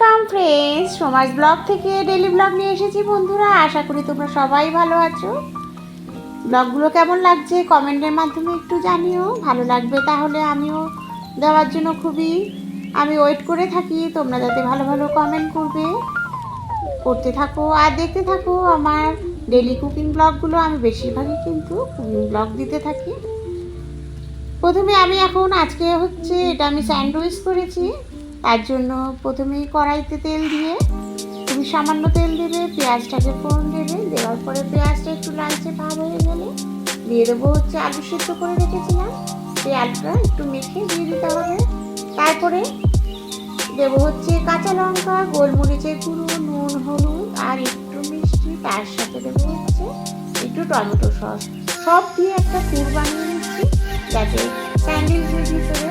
Welcome friends সমাজ blog থেকে daily blog নিয়ে এসেছি বন্ধুরা। আশা করি তোমরা সবাই ভালো আছো। ব্লগগুলো কেমন লাগছে কমেন্টের মাধ্যমে একটু জানিও। ভালো লাগবে তাহলে আমিও দেওয়ার জন্য খুবই। আমি ওয়েট করে থাকি, তোমরা যাতে ভালো ভালো কমেন্ট করবে। করতে থাকো আর দেখতে থাকো, আমার ডেলি কুকিং ব্লগগুলো আমি বেশিরভাগই কিন্তু কুকিং ব্লগ দিতে থাকি। প্রথমে আমি এখন আজকে হচ্ছে এটা আমি স্যান্ডউইচ করেছি। তার জন্য প্রথমেই কড়াইতে তেল দিয়ে তুমি সামান্য তেল দেবে, পেঁয়াজটাকে ফোড়ন দেবে, দেওয়ার পরে পেঁয়াজটা একটু লালচে ভাব হয়ে গেলে দিয়ে দেবো হচ্ছে আলু সিদ্ধ করে রেখেছিলাম। সেই আলুটা একটু মেখে দিয়ে দিতে হবে। তারপরে দেবো হচ্ছে কাঁচা লঙ্কা, গোলমরিচের গুঁড়ো, নুন, হলুদ আর একটু মিষ্টি। তার সাথে দেবো হচ্ছে একটু টমেটো সস। সব দিয়ে একটা পুর বানিয়ে নিচ্ছি যাতে স্যান্ডউইচের ভিতরে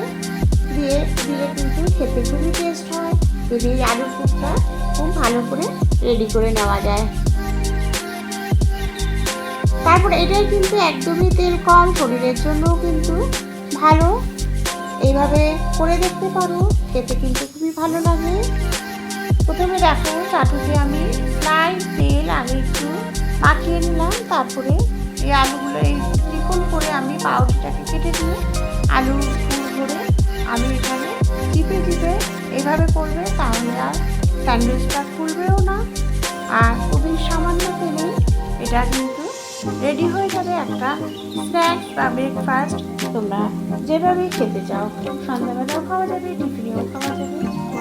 দিয়ে দিলে কিন্তু খেতে খুবই টেস্ট হয়। যদি আলুর পুরটা খুব ভালো করে রেডি করে নেওয়া যায়। তারপরে এটাই কিন্তু একদমই তেল কম, শরীরের জন্যও কিন্তু ভালো। এইভাবে করে দেখতে পারো, খেতে কিন্তু খুবই ভালো লাগে। প্রথমে দেখো চাটুতে আমি ফ্রাই তেল আমি একটু মাখিয়ে নিলাম, তারপরে এই আলুগুলো এই ত্রিকোণ করে আমি পাউরুটিটাকে কেটে দিয়ে আলু করে আমি এখানে চিপে চিপে এভাবে করবে তাহলে আর স্যান্ডউইচটা ফুলবেও না। আর খুবই সামান্য তেলে এটা কিন্তু রেডি হয়ে যাবে একটা স্ন্যাক্স বা ব্রেকফাস্ট। তোমরা যেভাবেই খেতে চাও, সন্ধ্যাবেলাও খাওয়া যাবে, টিফিনেও খাওয়া যাবে।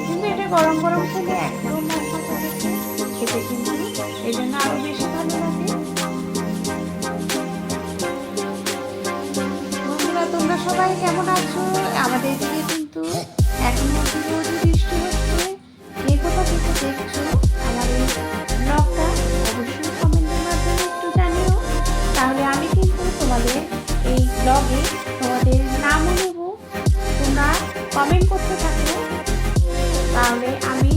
কিন্তু এটা গরম গরম খেলে একদম খেতে কিন্তু এই জন্য আরও বেশি সবাই কেমন আছো? আমাদের দিকে কিন্তু এখন রোজ বৃষ্টি হচ্ছে। কে কোথা থেকে দেখছ, আমার এই ব্লগটা অবশ্যই কমেন্টের মাধ্যমে একটু জানিও। তাহলে আমি কিন্তু তোমাদের এই ব্লগে তোমাদের নামও নেব তোমরা কমেন্ট করতে থাকো। তাহলে আমি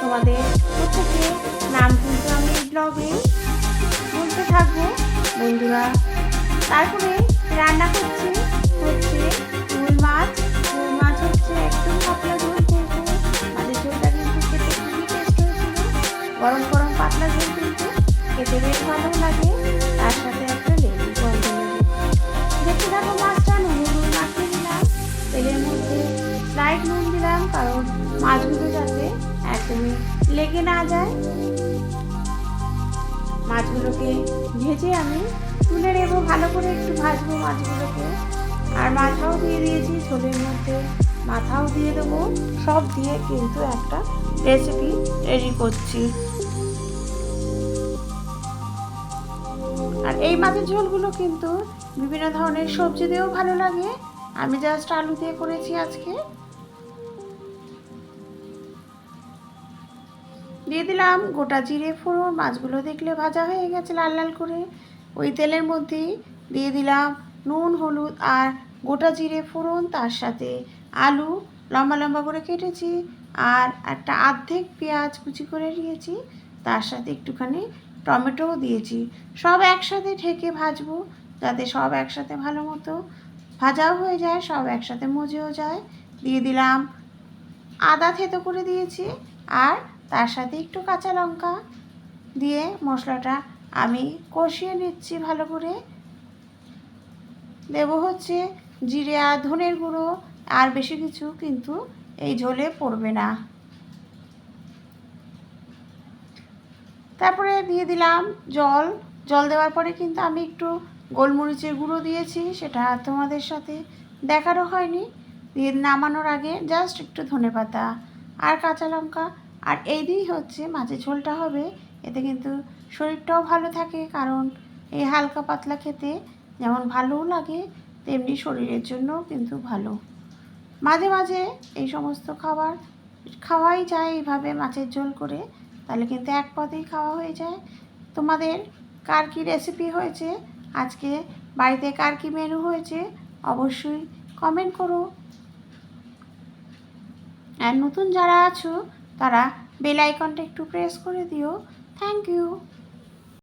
তোমাদের প্রত্যেকের নাম কিন্তু আমি ব্লগে বলতে থাকব। বন্ধুরা, তারপরে রান্না করছি। খেতে বেশ ভালো লাগে, তার সাথে একটা লেবু গন্ধ লেবু দেখতে থাকো মাছটা, নুন নুন মাখিয়ে দিলাম তেলের মধ্যে স্লাইড নুন দিলাম, কারণ মাছগুলো যাতে একদমই লেগে না যায়। মাছগুলোকে ভেজে আমি তুলে নেব, ভালো করে একটু ভাজবো মাছগুলোকে। আর মাথাও দিয়ে দিয়েছি, ঝোলের মধ্যে মাথাও দিয়ে দেবো। সব দিয়ে কিন্তু একটা রেসিপি রেডি করছি। আর এই মাছের ঝোলগুলো কিন্তু বিভিন্ন ধরনের সবজি দিয়েও ভালো লাগে। আমি জাস্ট আলু দিয়ে করেছি আজকে। দিয়ে দিলাম গোটা জিরে ফোড়ন, মাছগুলো দেখলে ভাজা হয়ে গেছে লাল লাল করে। ওই তেলের মধ্যেই দিয়ে দিলাম নুন, হলুদ আর গোটা জিরে ফোড়ন, তার সাথে আলু লম্বা লম্বা করে কেটেছি। আর একটা আর্ধেক পেঁয়াজ কুচি করে নিয়েছি, তার সাথে একটুখানি টমেটোও দিয়েছি। সব একসাথে ঢেকে ভাজবো যাতে সব একসাথে ভালো মতো ভাজাও হয়ে যায়, সব একসাথে মজেও যায়। দিয়ে দিলাম আদা থেতো করে দিয়েছি আর তার সাথে একটু কাঁচা লঙ্কা দিয়ে মশলাটা আমি কষিয়ে নিচ্ছি ভালো করে। দেব হচ্ছে জিরে আর ধনের গুঁড়ো, আর বেশি কিছু কিন্তু এই ঝোলে পড়বে না। তারপরে দিয়ে দিলাম জল। জল দেওয়ার পরে কিন্তু আমি একটু গোলমরিচের গুঁড়ো দিয়েছি, সেটা তোমাদের সাথে দেখারও হয়নি। দিয়ে নামানোর আগে জাস্ট একটু ধনে পাতা আর কাঁচা লঙ্কা। আর এই দিয়েই হচ্ছে মাছের ঝোলটা হবে। এতে কিন্তু শরীরটাও ভালো থাকে, কারণ এই হালকা পাতলা খেতে যেমন ভালোও লাগে, তেমনি শরীরের জন্যও কিন্তু ভালো। মাঝে মাঝে এই সমস্ত খাবার খাওয়াই যায় এইভাবে মাছের ঝোল করে। তাহলে কিন্তু এক পদেই খাওয়া হয়ে যায়। তোমাদের কার কী রেসিপি হয়েছে? আজকে বাড়িতে কার কী মেনু হয়েছে? অবশ্যই কমেন্ট করো। আর নতুন যারা আছো, তারা বেল আইকনটা একটু প্রেস করে দিও। Thank you